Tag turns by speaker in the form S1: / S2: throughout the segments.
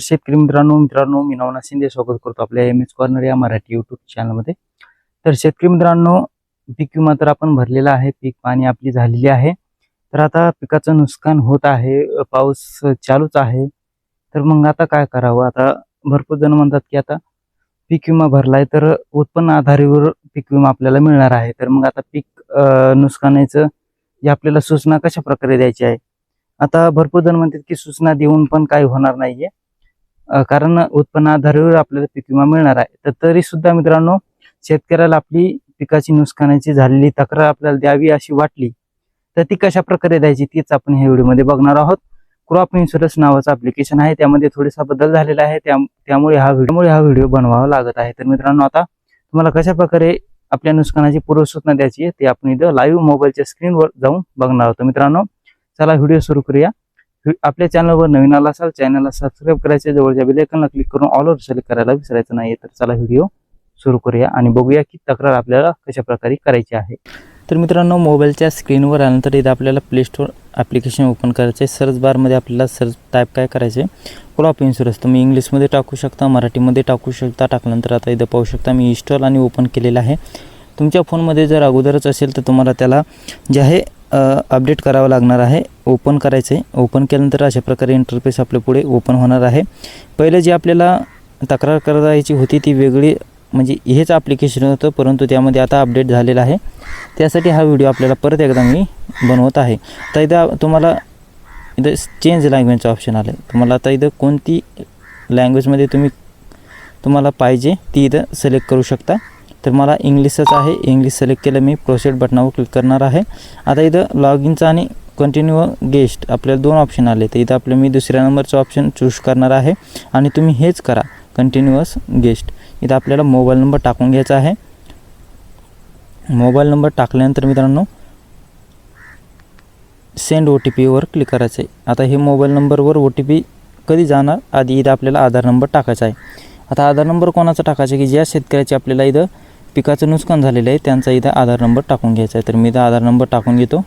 S1: शेतकरी मित्रांनो मित्रांनो मी नवना शिंदे स्वागत करतो आपल्या एम एस कॉर्नर या मराठी युट्यूब चॅनलमध्ये तर शेतकरी मित्रांनो पीक विमा तर आपण भरलेला आहे पीक पाणी आपली झालेली आहे. तर आता पिकाचं नुकसान होत आहे पाऊस चालूच आहे. तर मग आता काय करावं? आता भरपूर जण म्हणतात की आता पीक विमा भरलाय तर उत्पन्न आधारेवर पीक विमा आपल्याला मिळणार आहे. तर मग आता पीक नुकसानाचं जे आपल्याला सूचना कशा प्रकारे द्यायची आहे? आता भरपूर जण म्हणतात की सूचना देऊन पण काही होणार नाहीये. कारण उत्पन्न आधारावर आपल्याला पीक विमा मिळणार आहे. तर तरी सुद्धा मित्रांनो शेतकऱ्याला आपली पिकाची नुकसानाची झालेली तक्रार आपल्याला द्यावी अशी वाटली तर ती कशा प्रकारे द्यायची तीच आपण ह्या व्हिडिओमध्ये बघणार आहोत. क्रॉप इन्शुरन्स नावाचं अप्लिकेशन आहे त्यामध्ये थोडासा बदल झालेला आहे त्या त्यामुळे हा व्हिडिओमुळे हा व्हिडिओ बनवावा लागत आहे. तर मित्रांनो आता तुम्हाला कशा प्रकारे आपल्या नुकसानाची पूर्वसूचना द्यायची आहे ते आपण इथं लाईव्ह मोबाईलच्या स्क्रीनवर जाऊन बघणार आहोत. मित्रांनो चला व्हिडिओ सुरू करूया. आपल्या चॅनलवर नवीन आला असाल चॅनलला सबस्क्राईब करायचे जवळच्या बेलायकनला क्लिक करून ऑल सिलेक्ट करायला विसरायचं नाही तर चला व्हिडिओ सुरू करूया आणि बघूया की तक्रार आपल्याला कशा प्रकारे करायची आहे. तर मित्रांनो मोबाईलच्या स्क्रीनवर आल्यानंतर इथं आपल्याला प्ले स्टोअर ॲप्लिकेशन ओपन करायचं आहे सर्च बारमध्ये आपल्याला सर्च टाईप काय करायचं आहे क्रॉप इन्शुरन्स तुम्ही इंग्लिशमध्ये टाकू शकता मराठीमध्ये टाकू शकता. टाकल्यानंतर आता इथं पाहू शकता मी इन्स्टॉल आणि ओपन केलेलं आहे. तुमच्या फोनमध्ये जर अगोदरच असेल तर तुम्हाला त्याला जे आहे अपडेट करावं लागणार आहे. ओपन करायचं आहे ओपन केल्यानंतर अशा प्रकारे इंटरफेस आपल्या पुढे ओपन होणार आहे. पहिले जी आपल्याला तक्रार करायची होती ती वेगळी म्हणजे हेच ॲप्लिकेशन होतं परंतु त्यामध्ये आता अपडेट झालेलं आहे. त्यासाठी हा व्हिडिओ आपल्याला परत एकदा मी बनवत आहे. तर इथं तुम्हाला इथं चेंज लँग्वेजचं ऑप्शन आलं आहे तुम्हाला आता इथं कोणती लँग्वेजमध्ये तुम्ही तुम्हाला पाहिजे ती इथं सिलेक्ट करू शकता. तर मला इंग्लिशच आहे. इंग्लिश सिलेक्ट केलं मी. प्रोसेड बटनावर क्लिक करणार आहे. आता इथं लॉग इनचं आणि कंटिन्यू गेस्ट आपल्याला दोन ऑप्शन आले. तर इथं आपलं मी दुसऱ्या नंबरचं ऑप्शन चूज करणार आहे. आणि तुम्ही हेच करा. कंटिन्युअस गेस्ट इथं आपल्याला मोबाईल नंबर टाकून घ्यायचा आहे. मोबाईल नंबर टाकल्यानंतर मित्रांनो सेंड ओ टी पीवर क्लिक करायचं आहे आता हे मोबाईल नंबरवर ओ टी पी कधी जाणार? आधी इथं आपल्याला आधार नंबर टाकायचा आहे. आता आधार नंबर कोणाचा टाकायचा? आहे की ज्या शेतकऱ्याची आपल्याला इथं पिकाचं नुकसान झालेलं आहे. त्यांचा इथं आधार नंबर टाकून घ्यायचा आहे. तर मी इथं आधार नंबर टाकून घेतो.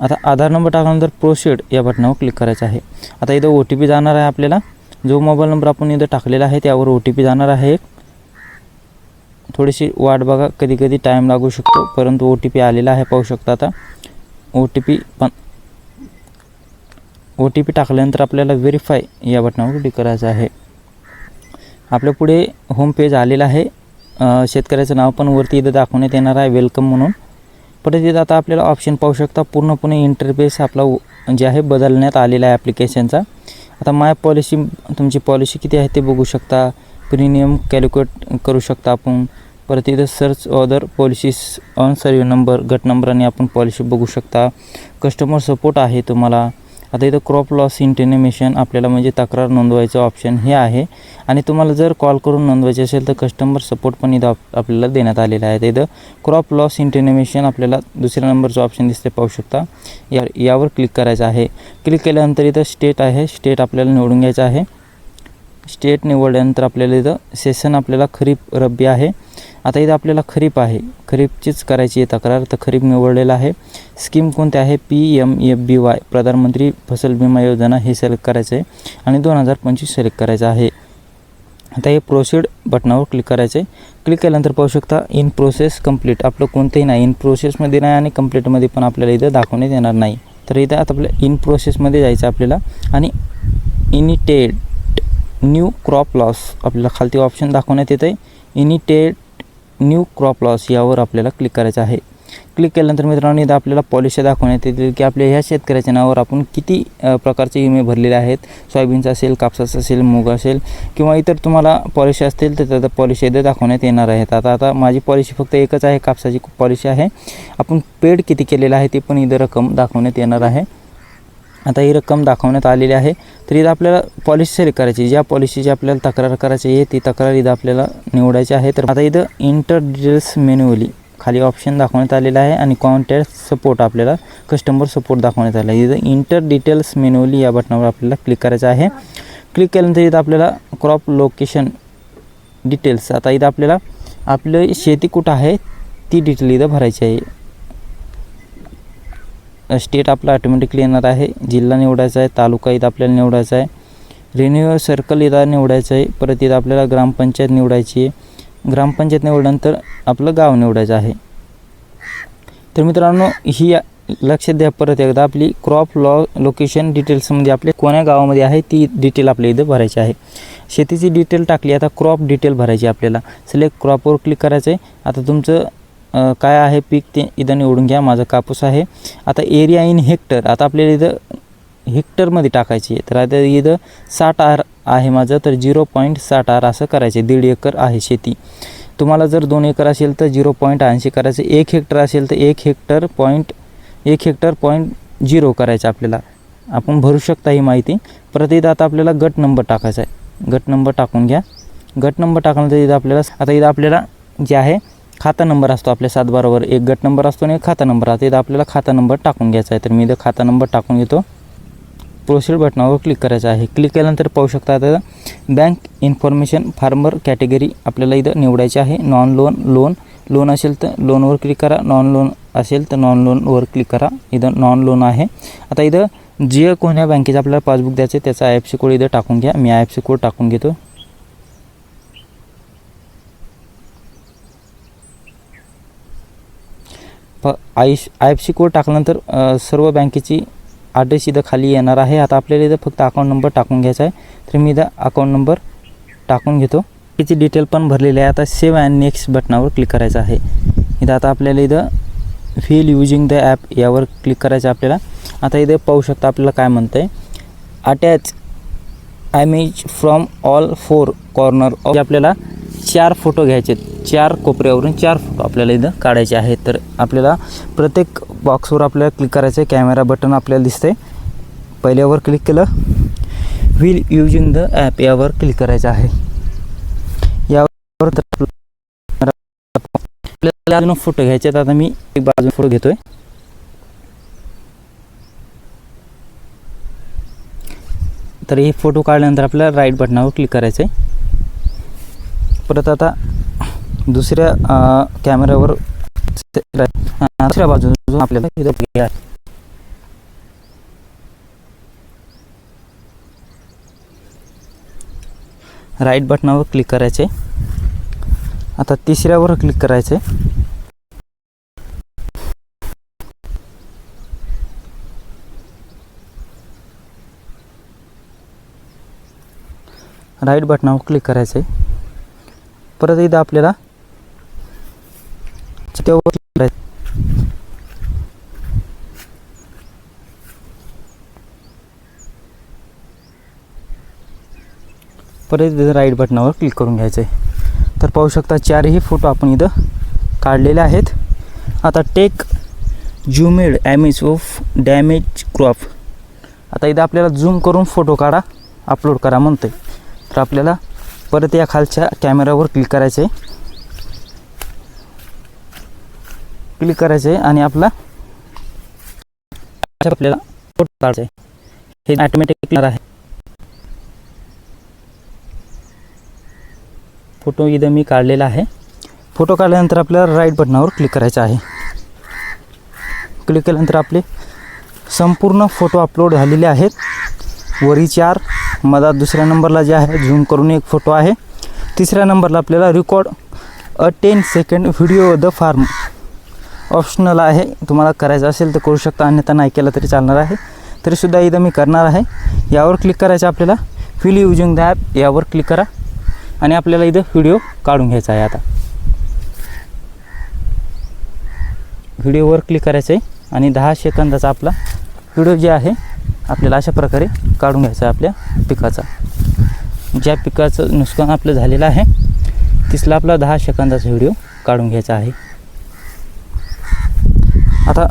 S1: आता आधार नंबर टाकल्यानंतर प्रोसीड या बटनावर क्लिक करायचं आहे. आता इथं ओ टी पी जाणार आहे आपल्याला. जो मोबाईल नंबर आपण इथं टाकलेला आहे त्यावर ओ टी पी जाणार आहे. एक थोडीशी वाट बघा. कधी कधी टाईम लागू शकतो. परंतु ओ टी पी आलेला आहे. पाहू शकता आता. ओ टी पी पण ओ टी पी टाकल्यानंतर आपल्याला व्हेरीफाय या बटनावर क्लिक करायचं आहे. आपल्या पुढे होम पेज आलेलं आहे. शेतकऱ्याचं नाव पण वरती इथं दाखवण्यात येणार आहे वेलकम म्हणून. परत इथं आता आपल्याला ऑप्शन पाहू शकता पूर्णपणे इंटरफेस आपला जे आहे बदलण्यात आलेला आहे ॲप्लिकेशनचा आता माय पॉलिसी तुमची पॉलिसी किती आहे ते बघू शकता. प्रीमियम कॅल्क्युलेट करू शकता आपण. परत इथं search other policies on survey number गट नंबराने आपण पॉलिसी बघू शकता. कस्टमर सपोर्ट आहे तुम्हाला. आता इथं क्रॉप लॉस इंटेनिमेशन आपल्याला म्हणजे तक्रार नोंदवायचं ऑप्शन हे आहे. आणि तुम्हाला जर कॉल करून नोंदवायचे असेल तर कस्टमर सपोर्ट पण इथं आपल्याला देण्यात आलेला आहे. तर इथं क्रॉप लॉस इंटेनिमेशन आपल्याला दुसऱ्या नंबरचं ऑप्शन दिसते पाहू शकता. या यावर क्लिक करायचं आहे. क्लिक केल्यानंतर इथं स्टेट आहे. स्टेट आपल्याला निवडून घ्यायचं आहे. स्टेट निवडल्यानंतर आपल्याला इथं सेशन आपल्याला खरीप रब्बी आहे. आता इथं आपल्याला खरीप आहे. खरीपचीच करायची आहे तक्रार. तर खरीप निवडलेला आहे. स्कीम कोणते आहे? P M F B Y प्रधानमंत्री फसल विमा योजना हे सिलेक्ट करायचं आहे आणि दोन हजार पंचवीस सिलेक्ट करायचं आहे. आता हे प्रोसिड बटनावर क्लिक करायचं आहे क्लिक केल्यानंतर पाहू शकता इन प्रोसेस कंप्लीट आपलं कोणतंही नाही. इन प्रोसेसमध्ये नाही आणि कंप्लीटमध्ये पण आपल्याला इथं दाखवण्यात येणार नाही. तर इथं आता आपल्या इन प्रोसेसमध्ये जायचं आपल्याला आणि इनिटेड न्यू क्रॉप लॉस आपल्याला खालती ऑप्शन दाखवण्यात येतं आहे इनिटेड न्यू क्रॉप लॉस यावर आपल्याला क्लिक करायचं आहे. क्लिक केल्यानंतर मित्रांनो इथं आपल्याला पॉलिसी दाखवण्यात येतील की आपल्या ह्या शेतकऱ्याच्या नावावर आपण किती प्रकारचे विमे भरलेले आहेत. सोयाबीनचा असेल कापसाचा असेल मूग असेल किंवा इतर तुम्हाला पॉलिसी असतील तर त्याचा पॉलिसी इथे दाखवण्यात येणार आहेत. आता आता माझी पॉलिसी फक्त एकच आहे कापसाची पॉलिसी आहे. आपण पेड किती केलेलं आहे ते पण इथं रक्कम दाखवण्यात येणार आहे. आता ही रक्कम दाखवण्यात आलेली आहे. तर इथं आपल्याला पॉलिसी सिलेक्ट करायची ज्या पॉलिसीची आपल्याला तक्रार करायची आहे ती तक्रार इथं आपल्याला निवडायची आहे. तर आता इथं इंटर डिटेल्स मेन्युअली खाली ऑप्शन दाखवण्यात आलेलं आहे आणि कॉन्टॅक्ट सपोर्ट आपल्याला कस्टमर सपोर्ट दाखवण्यात आला आहे. इथं इंटर डिटेल्स मेन्युअली या बटनावर आपल्याला क्लिक करायचं आहे. क्लिक केल्यानंतर इथं आपल्याला क्रॉप लोकेशन डिटेल्स आता इथं आपल्याला आपलं शेती कुठं आहे ती डिटेल इथं भरायची आहे. स्टेट आपला ऑटोमॅटिकली येणार आहे. जिल्हा निवडायचा आहे तालुका इथं आपल्याला निवडायचा आहे. रिन्युअल सर्कल इथं निवडायचं आहे. परत इथं आपल्याला ग्रामपंचायत निवडायची आहे. ग्रामपंचायत निवडल्यानंतर आपलं गाव निवडायचं आहे. तर मित्रांनो ही लक्ष द्या परत एकदा. आपली क्रॉप लॉ लोकेशन डिटेल्समध्ये आपले कोण्या गावामध्ये आहे ती डिटेल आपल्या इथं भरायची आहे. शेतीची डिटेल टाकली आता क्रॉप डिटेल भरायची आपल्याला. सिलेक्ट क्रॉपवर क्लिक करायचं आहे आता तुमचं काय आहे पीक ते इथं निवडून घ्या माझा कापूस आहे. आता एरिया इन हेक्टर आता आपल्याला इथं हेक्टरमध्ये टाकायची आहे. तर आता इथं साठ आर आहे माझं तर झिरो पॉईंट साठ आर असं करायचे दीड एकर आहे शेती. तुम्हाला जर दोन एकर असेल तर झिरो पॉईंट ऐंशी करायचं एक हेक्टर असेल तर एक हेक्टर पॉईंट एक हेक्टर पॉईंट झिरो करायचं आपल्याला. आपण भरू शकता ही माहिती. परत इथं आता आपल्याला गट नंबर टाकायचा आहे. गट नंबर टाकून घ्या. गट नंबर टाकल्यानंतर इथं आपल्याला आता इथं आपल्याला जे आहे खाता नंबर असतो आपल्या सात बारावर. एक गट नंबर असतो आणि एक खाता नंबर असतो. इथं आपल्याला खाता नंबर टाकून घ्यायचा आहे. तर मी इथं खाता नंबर टाकून घेतो. प्रोसीड बटनावर क्लिक करायचं आहे. क्लिक केल्यानंतर पाहू शकता आता बँक इन्फॉर्मेशन फार्मर कॅटेगरी आपल्याला इथं निवडायची आहे. नॉन लोन लोन लोन असेल तर लोनवर क्लिक करा. नॉन लोन असेल तर नॉन लोनवर क्लिक करा. इथं नॉन लोन आहे. आता इथं जे कोण्या बँकेचं आपल्याला पासबुक द्यायचं आहे त्याचा आय एफ सी कोड इथं टाकून घ्या. मी आय एफ सी कोड टाकून घेतो. प I I F C code टाकल्यानंतर सर्व बँकेची ॲड्रेस इथं खाली येणार आहे. आता आपल्याला इथं फक्त अकाउंट नंबर टाकून घ्यायचा आहे. तर मी इथं अकाउंट नंबर टाकून घेतो. त्याची डिटेल पण भरलेली आहे. आता सेव्ह अँड नेक्स्ट बटनावर क्लिक करायचं आहे. इथं आता आपल्याला इथं फील युजिंग द ॲप यावर क्लिक करायचं आहे आपल्याला. आता इथे पाहू शकता आपल्याला काय म्हणतं आहे attach image from all four corner of आपल्याला चार फोटो घ्यायचे आहेत. चार कोपऱ्यावरून चार फोटो आपल्याला इथं काढायचे आहेत. तर आपल्याला प्रत्येक बॉक्सवर आपल्याला क्लिक करायचं आहे. कॅमेरा बटन आपल्याला दिसतंय. पहिल्यावर क्लिक केलं. व्हील युजिंग द ॲप यावर क्लिक करायचं आहे. यावर तर आपल्याला अजून फोटो घ्यायचे आहेत. आता मी एक बाजू फोटो घेतोय. तर हे फोटो काढल्यानंतर आपल्याला राईट बटनावर क्लिक करायचं आहे परत आता दुसऱ्या कॅमेऱ्यावर दुसऱ्या बाजूला आपल्याला आहे राईट बटनावर क्लिक करायचे. आता तिसऱ्यावर क्लिक करायचे. राईट बटनावर क्लिक करायचं. आहे परत इथं आपल्याला परत इथं राईट बटनावर क्लिक करून घ्यायचं आहे तर पाहू शकता चारही फोटो आपण इथं काढलेले आहेत. आता take zoomed image of damage crop आता इथं आपल्याला झूम करून फोटो काढा अपलोड करा म्हणतोय. तर आपल्याला परत या खालच्या कॅमेऱ्यावर क्लिक करायचं आहे. क्लिक करायचं आहे आणि आपला आपल्याला फोटो काढायचा आहे. हे ॲटोमॅटिक आहे. फोटो इथं मी काढलेला आहे. फोटो काढल्यानंतर आपल्याला राईट बटनावर क्लिक करायचं आहे. क्लिक केल्यानंतर आपले संपूर्ण फोटो अपलोड झालेले आहेत. वरी चार मधात दुसऱ्या नंबरला जे आहे झूम करून एक फोटो आहे. तिसऱ्या नंबरला आपल्याला record a ten second video the farm optional आहे. तुम्हाला करायचं असेल तर करू शकता अन्यथा नाही केलं तरी चालणार आहे. तरीसुद्धा इथं मी करणार आहे. यावर क्लिक करायचं आपल्याला. फिल युजिंग द ॲप यावर क्लिक करा. आणि आपल्याला इथं व्हिडिओ काढून घ्यायचा आहे आता. व्हिडिओवर क्लिक करायचं आहे. आणि दहा सेकंदाचा आपला व्हिडिओ जे आहे आपल्याला अशा प्रकारे काढून घ्यायचा आहे आपल्या पिकाचा. ज्या पिकाचं नुकसान आपलं झालेलं आहे तिसला आपला दहा सेकंदाचा व्हिडिओ काढून घ्यायचा आहे. आता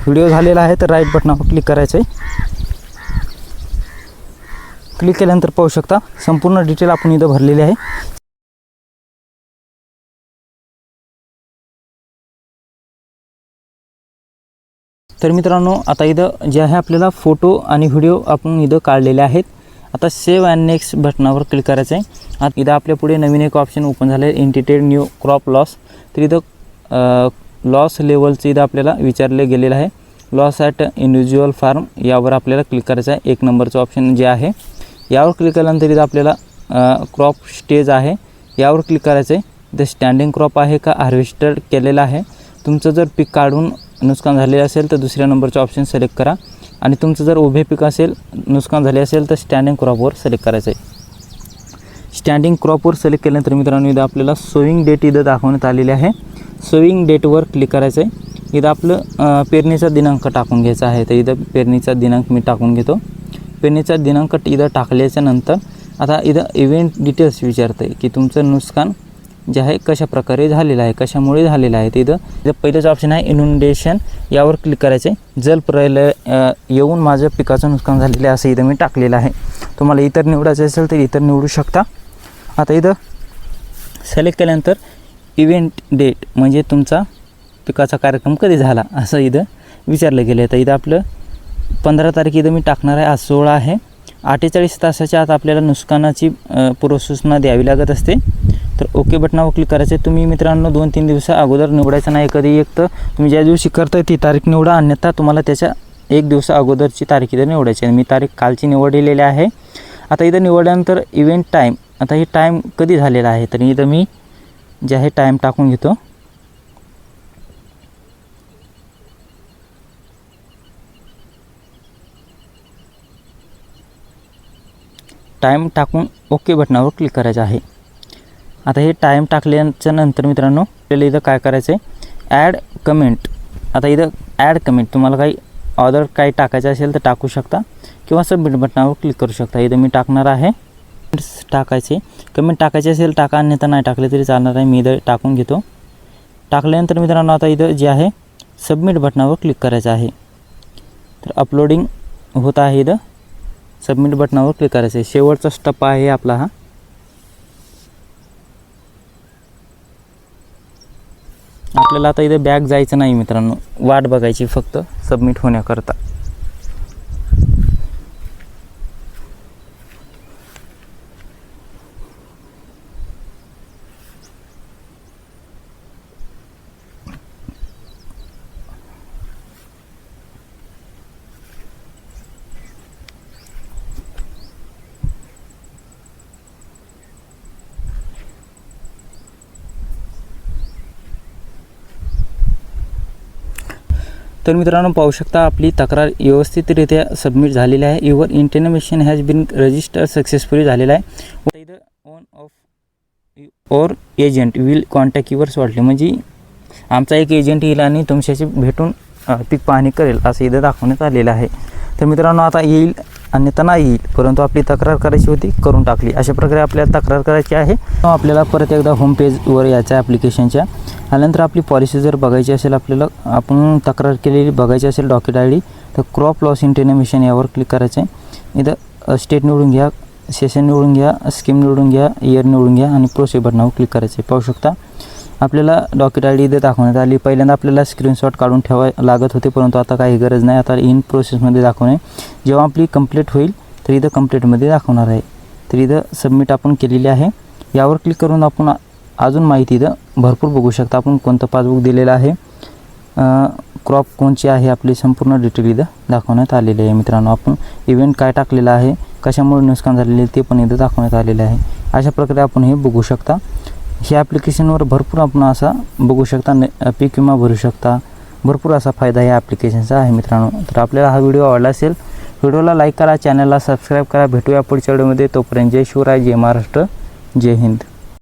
S1: व्हिडिओ झालेला आहे तर राईट बटनावर क्लिक करायचं आहे क्लिक केल्यानंतर पाहू शकता संपूर्ण डिटेल आपण इथं भरलेली आहे. तर मित्रांनो आता इथं जे आहे आपल्याला फोटो आणि व्हिडिओ आपण इथं काढलेले आहेत. आता सेव्ह अँड नेक्स्ट बटनावर क्लिक करायचं आहे. आता इथं आपल्या पुढे नवीन एक ऑप्शन ओपन झालं आहे इंटिटेड न्यू क्रॉप लॉस. तर इथं लॉस लेवलचं इथं आपल्याला विचारले गेलेलं आहे. लॉस ॲट इंडिव्हिज्युअल फार्म यावर आपल्याला क्लिक करायचं आहे. एक नंबरचं ऑप्शन जे आहे यावर क्लिक केल्यानंतर इथं आपल्याला क्रॉप स्टेज आहे. यावर क्लिक करायचं आहे. इथं स्टँडिंग क्रॉप आहे का? हार्वेस्टर केलेलं आहे. तुमचं जर पीक काढून नुकसान झालेलं असेल तर दुसऱ्या नंबरचं ऑप्शन सिलेक्ट करा. आणि तुमचं जर उभे पीक असेल नुकसान झाले असेल तर स्टँडिंग क्रॉपवर सिलेक्ट करायचं आहे स्टँडिंग क्रॉपवर सिलेक्ट केल्यानंतर मित्रांनो इथं आपल्याला सोईंग डेट इथं दाखवण्यात आलेली आहे. सोईंग डेटवर क्लिक करायचं आहे इथं आपलं पेरणीचा दिनांक टाकून घ्यायचा आहे. तर इथं पेरणीचा दिनांक मी टाकून घेतो. पेरणीचा दिनांक इथं टाकल्याच्या नंतर आता इथं इव्हेंट डिटेल्स विचारतं आहे की तुमचं नुकसान जे आहे कशा प्रकारे झालेलं आहे कशामुळे झालेलं आहे तर इथं. पहिलंच ऑप्शन आहे इनुंडेशन यावर क्लिक करायचं आहे जल प्रलय येऊन माझं पिकाचं नुकसान झालेलं आहे असं इथं मी टाकलेलं आहे. तुम्हाला इतर निवडायचं असेल तर इतर निवडू शकता. आता इथं सिलेक्ट केल्यानंतर इव्हेंट डेट म्हणजे तुमचा पिकाचा कार्यक्रम कधी झाला असं इथं विचारलं गेलं आहे तर इथं आपलं पंधरा तारीख इथं मी टाकणार आहे आज सोळा आहे. अठ्ठेचाळीस तासाच्या आत आपल्याला नुकसानाची पूर्वसूचना द्यावी लागत असते. तर ओके बटनावर क्लिक करायचं आहे तुम्ही मित्रांनो दोन तीन दिवसा अगोदर निवडायचं नाही कधी एक तर तुम्ही ज्या दिवशी करताय ती तारीख निवडा अन्यथा तुम्हाला त्याच्या एक दिवसा अगोदरची तारीख इथं निवडायची आहे. मी तारीख कालची निवडलेली आहे. आता इथं निवडल्यानंतर इव्हेंट टाईम आता हे टाईम कधी झालेला आहे? तर इथं मी जे आहे टाईम टाकून घेतो. टाईम टाकून ओके बटनावर क्लिक करायचं आहे. आता हे टाईम टाकल्याच्या नंतर मित्रांनो आपल्याला इथं काय करायचं आहे ॲड कमेंट आता इथं ॲड कमेंट तुम्हाला काही ऑर्डर काही टाकायचं असेल तर टाकू शकता. किंवा सबमिट बटनावर क्लिक करू शकता. इथं मी टाकणार आहे. टाकायचे. कमेंट टाकायचे असेल टाका. अन्यथा नाही टाकले तरी चालणार आहे मी इथं टाकून घेतो. टाकल्यानंतर मित्रांनो आता इथं जे आहे सबमिट बटनावर क्लिक करायचं आहे. तर अपलोडिंग होत आहे इथं. सबमिट बटनावर क्लिक करायचं आहे. शेवटचा स्टप आहे आपला हा. आपल्याला आता इथे बॅग जायचं नाही मित्रांनो. वाट बघायची फक्त सबमिट होण्याकरता. तर मित्रांनो पाहू शकता आपली तक्रार व्यवस्थितरित्या सबमिट झालेली आहे. Your intimation has been register successfully झालेला आहे. इथं one of our agent will contact your shortly म्हणजे आमचा एक एजंट येईल आणि तुमच्याशी भेटून पीक पाहणी करेल असं इथं दाखवण्यात आलेलं आहे. तर मित्रांनो आता येईल अन्यथा नाही येईल परंतु आपली तक्रार करायची होती करून टाकली. अशा प्रकारे आपल्याला तक्रार करायची आहे. आपल्याला परत एकदा होम पेजवर यायचं आहे ॲप्लिकेशनच्या आल्यानंतर आपली पॉलिसी जर बघायची असेल आपल्याला आपण तक्रार केलेली बघायची असेल डॉक्युट आय डी तर क्रॉप लॉस इंटेनमिशन यावर क्लिक करायचं आहे इथं स्टेट निवडून घ्या सेशन निवडून घ्या स्कीम निवडून घ्या इयर निवडून घ्या आणि प्रोसेस बटनावर क्लिक करायचं आहे पाहू शकता. आपल्याला डॉक्युमेंट आय डी इथं दाखवण्यात आली. पहिल्यांदा आपल्याला स्क्रीनशॉट काढून ठेवाय लागत होते परंतु आता काही गरज नाही. आता इन प्रोसेसमध्ये दाखवणे. जेव्हा आपली कंप्लीट होईल तर इथं कंप्लीटमध्ये दाखवणार आहे. तर इथं सबमिट आपण केलेली आहे. यावर क्लिक करून आपण अजून माहिती इथं भरपूर बघू शकता. आपण कोणतं पासबुक दिलेलं आहे. क्रॉप कोणची आहे आपली संपूर्ण डिटेल इथं दाखवण्यात आलेली आहे मित्रांनो. आपण इव्हेंट काय टाकलेलं आहे कशामुळे नुकसान झालेले आहे ते पण इथं दाखवण्यात आलेलं आहे. अशा प्रकारे आपण हे बघू शकता. ह्या ॲप्लिकेशनवर भरपूर आपण असा बघू शकता न पीक विमा भरू शकता. भरपूर असा फायदा या ॲप्लिकेशनचा आहे मित्रांनो. तर आपल्याला हा व्हिडिओ आवडला असेल व्हिडिओला लाईक करा चॅनलला सबस्क्राईब करा. भेटूया पुढच्या व्हिडिओमध्ये तोपर्यंत जय शिवराय जय महाराष्ट्र जय हिंद.